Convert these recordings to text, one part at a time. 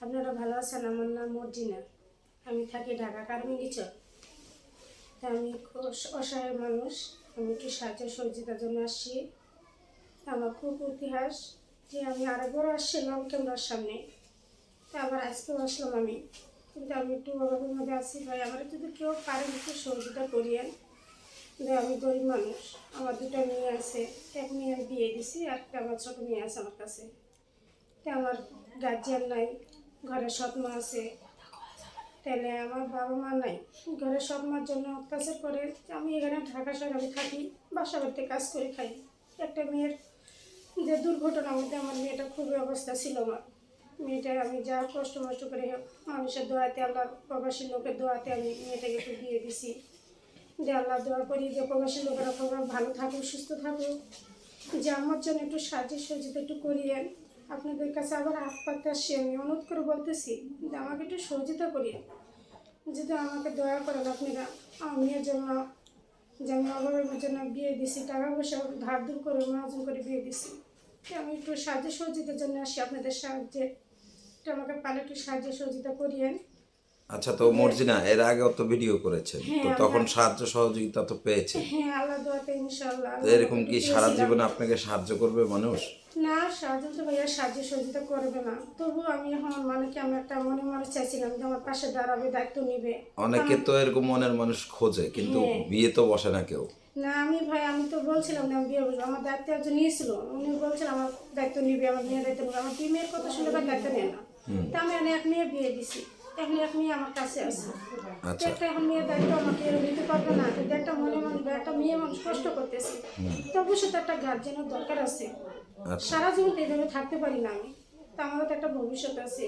আপনারা ভালো আছেন? আমার নাম মর্জিনা। আমি থাকি ঢাকা কারমিলিচর তা আমি খুব অসহায় মানুষ। আমি একটু সাহায্য সহযোগিতার জন্য আসছি। আমার খুব ইতিহাস যে আমি আরেকবার আসছিলাম ক্যামেরার সামনে। তা আবার আজকেও আসলাম আমি। কিন্তু আমি একটু অভাবের মধ্যে আছি ভাই। আমার যদি কেউ পারেন একটু সহযোগিতা করিয়েন। যে আমি গরিব মানুষ। আমার দুটো মেয়ে আছে। এক মেয়ে আমি বিয়ে দিছি আর একটা আমার ছোটো মেয়ে আছে আমার কাছে। তা আমার গার্জিয়ান নাই। ঘরে সৎ মা আছে। তাহলে আমার বাবা মা নাই। ঘরে সৎ মার জন্য অত্যাচার করে, আমি এখানে ঢাকা শহরে থাকি, বাসা বাড়িতে কাজ করে খাই। একটা মেয়ের যে দুর্ঘটনার মধ্যে আমার মেয়েটা খুবই অবস্থা ছিল আমার। মেয়েটা আমি যা কষ্ট মষ্ট করে মানুষের দোয়াতে, আল্লাহ প্রবাসী লোকের দোয়াতে আমি মেয়েটাকে একটু দিয়ে দিছি। যে আল্লাহ দোয়া করি যে প্রবাসী লোকেরা ভালো থাকুক, সুস্থ থাকুক। যে আমার জন্য একটু সাহায্য সহযোগিতা একটু করিয়েন। আপনাদের কাছে আবার পাততে আসছি আমি অনুরোধ করে বলতেছি যে আমাকে একটু সহযোগিতা করিয়েন। যদি আমাকে দয়া করেন আপনারা আমার মেয়ের জন্য যে আমি অভাবের জন্য বিয়ে দিছি টাকা পয়সা ধার দূর করে মহাজন করে বিয়ে দিছি। তো আমি একটু সাহায্য সহযোগিতার জন্য আসি আপনাদের সাহায্যে। একটু আমাকে পালে একটু সাহায্য সহযোগিতা করিয়েন। আচ্ছা তো মর্জিনা এর আগেও তো ভিডিও করেছেন। তো হ্যাঁ, তখন সাহায্য সহযোগিতা তো পেয়েছে হ্যাঁ আল্লাহ দোয়াতে ইনশাল্লাহ তো এরকম কি সারা জীবন আপনাকে সাহায্য করবে মানুষ? না সাহায্য তো ভাইয়া সাহায্য সহযোগিতা করবে না। তবু আমি এখন মানে কি আমি একটা মনে মনে চাইছিলাম যে আমার পাশে দাঁড়াবে দায়িত্ব নিবে। অনেকে তো এরকম মনের মানুষ খোঁজে কিন্তু হ্যাঁ। বিয়ে তো বসে না কেউ। না আমি ভাই আমি তো বলছিলাম না বিয়ে বসবো। আমার দায়িত্ব একজন নিয়েছিল উনি বলছিলেন আমার দায়িত্ব নিবে আমার মেয়ের দায়িত্ব নিবে। আমার দুই মেয়ের কথা শুনে তার দায়িত্ব নেয় না। তা আমি এক মেয়ে বিয়ে দিছি এখন এক মেয়ে আমার কাছে আছে। আচ্ছা। একটা এখন মেয়ের দায়িত্ব আমাকে নিতে পারবে না একটা মনে মানুষ একটা মেয়ে মানুষ কষ্ট করতেছে। তো অবশ্যই তো একটা গার্জেনের দরকার আছে। সারা জীবন তো এইভাবে থাকতে পারি না আমি। তো আমারও তো একটা ভবিষ্যৎ আছে।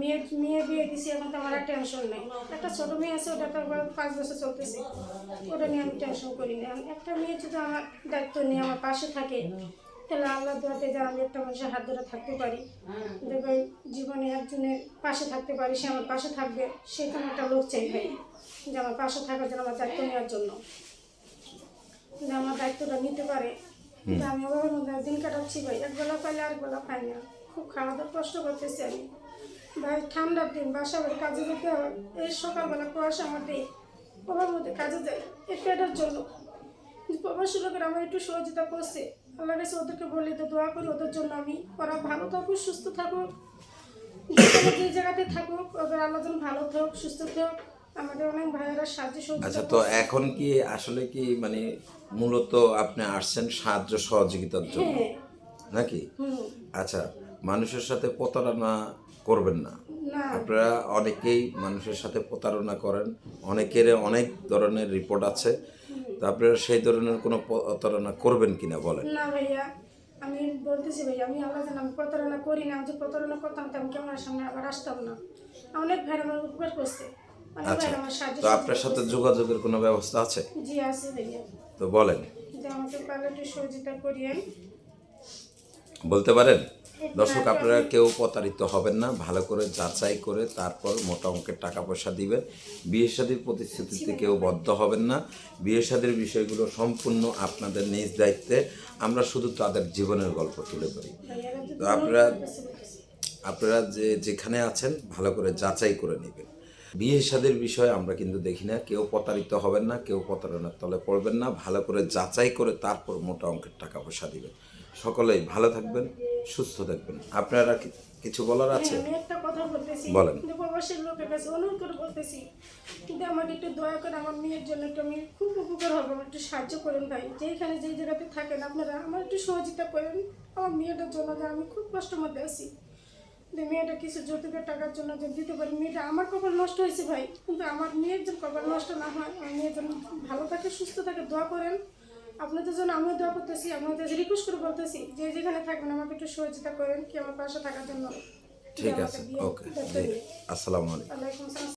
মেয়ে মেয়ে বিয়ে দিছি, এখন তো আমার আর টেনশন নেই। একটা ছোট মেয়ে আছে, ওটা তো পাঁচ বছর চলতেছে। ওটা নিয়ে আমি টেনশন করি না। একটা মেয়ে যদি আমার দায়িত্ব নিয়ে আমার পাশে থাকে, তাহলে আল্লাহ দোয়াতে যে আমি একটা মানুষের হাত ধরে থাকতে পারি। দেখবে জীবনে একজনের পাশে থাকতে পারি, সে আমার পাশে থাকবে সেখানে একটা লোক চাই ভাই যে আমার পাশে থাকার জন্য, আমার দায়িত্ব নেওয়ার জন্য। যে আমার দায়িত্বটা নিতে পারে আমি মধ্যে দিন কাটাচ্ছি ভাই একবেলা পাইলে আরেকবেলা পাই না। খুব খাওয়া দাওয়া কষ্ট করতেছি আমি। ভাই, ঠান্ডার দিন বাসা বাড়ি কাজে যেতে হয়। এই সকালবেলা কুয়াশা মাঠে ওভার মধ্যে কাজে যায় এই পেটের জন্য। প্রবাসী লোকের আমার একটু সহযোগিতা করছে। আল্লাহ কাছে ওদেরকে বলে তো দোয়া করি, ওদের জন্য আমি। ওরা ভালো থাকুক, সুস্থ থাকুক। যে জায়গাতে থাকুক, ওদের আল্লাহ যেন ভালো থাকুক, সুস্থ থাকুক। আমাদের অনেক ভাইয়েরা সাহায্য আচ্ছা তো এখন কি আসলে কি মানে মূলত আপনি আসছেন সাহায্য সহযোগিতার জন্য? হ্যাঁ। নাকি? আচ্ছা মানুষের সাথে প্রতারণা করবেন না। আপনারা অনেকেই মানুষের সাথে প্রতারণা করেন। অনেকের অনেক ধরনের রিপোর্ট আছে। তো আপনারা সেই ধরনের কোনো প্রতারণা করবেন কিনা বলেন? না ভাইয়া আমি বলতেছি ভাইয়া আমি আল্লাহ জানি আমি প্রতারণা করি না। আমি যে প্রতারণা করতাম তো আমি কেমন সামনে আবার আসতাম না। অনেক ভাই আমার উপকার করছে। আচ্ছা। সাহায্য তো আপনার সাথে যোগাযোগের কোনো ব্যবস্থা আছে? জি আছে ভাইয়া তো বলেন। বলতে পারেন? দর্শক আপনারা কেউ প্রতারিত হবেন না ভালো করে যাচাই করে তারপর মোটা অঙ্কের টাকা পয়সা দিবেন। বিয়ে শাদীর প্রতিশ্রুতিতে কেউ বদ্ধ হবেন না। বিয়ে শাদীর বিষয়গুলো সম্পূর্ণ আপনাদের নিজ দায়িত্বে। আমরা শুধু তাদের জীবনের গল্প তুলে ধরি। তো আপনারা। আপনারা যে যেখানে আছেন ভালো করে যাচাই করে নেবেন। বিয়ে শাদীর বিষয়ে আমরা কিন্তু দেখি না। কেউ প্রতারিত হবেন না কেউ প্রতারণার তলে পড়বেন না। ভালো করে যাচাই করে তারপর মোটা অঙ্কের টাকা পয়সা দিবেন। সকলেই ভালো থাকবেন সুস্থ থাকবেন। আপনারা কিছু বলার আছে? হ্যাঁ, একটা কথা বলতেছি। বলেন। প্রবাসীর লোকের কাছে অনুরোধ করে বলতেছি। কিন্তু আমাকে একটু দয়া করে আমার মেয়ের জন্য একটু আমি খুব উপকার হবে। আমার একটু সাহায্য করেন ভাই। যেখানে যেই জায়গাতে থাকেন আপনারা আমার একটু সহযোগিতা করেন। আমার মেয়েটার জন্য আমি খুব কষ্টের মধ্যে আছি। মেয়েটা কিছু যৌতুকের টাকার জন্য যে দিতে পারি মেয়েটা আমার কপাল নষ্ট হয়েছে ভাই। কিন্তু আমার মেয়ের যেন কপাল নষ্ট না হয় আমার মেয়ের যেন ভালো থাকে সুস্থ থাকে দোয়া করেন। আপনাদের জন্য আমিও দোয়া করতেছি আপনাদের রিকোয়েস্ট করে বলতেছি যে যেখানে থাকবেন আমাকে একটু সহযোগিতা করেন কি আমার পাশে থাকার জন্য। ঠিক আছে ওকে আসসালামু আলাইকুম।